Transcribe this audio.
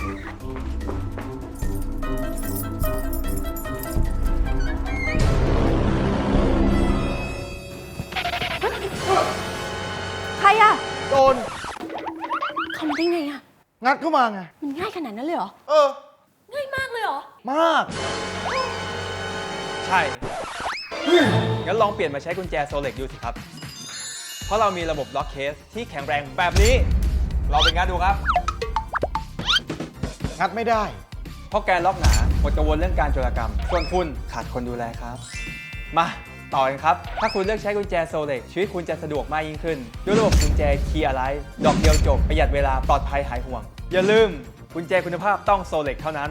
ใครอะโดนทำได้ไงอะงัดเข้ามาไง มันง่ายขนาดนั้นเลยเหรอ เออ ง่ายมากเลยเหรอ มาก ใช่ งั้นลองเปลี่ยนมาใช้กุญแจโซเล็กดูสิครับ เพราะเรามีระบบล็อกเคสที่แข็งแรงแบบนี้ เราไปงัดดูครับ งัดไม่ได้ เพราะแกนล็อกหนาหมดกังวลเรื่องการโจรกรรม ส่วนคุณขาดคนดูแลครับ มาต่อกันครับ ถ้าคุณเลือกใช้กุญแจโซเล็กชีวิตคุณจะสะดวกมากยิ่งขึ้น ด้วยระบบกุญแจคีย์อะไร ดอกเดียวจบ ประหยัดเวลาปลอดภัยหายห่วง อย่าลืมกุญแจคุณภาพต้องโซเล็กเท่านั้น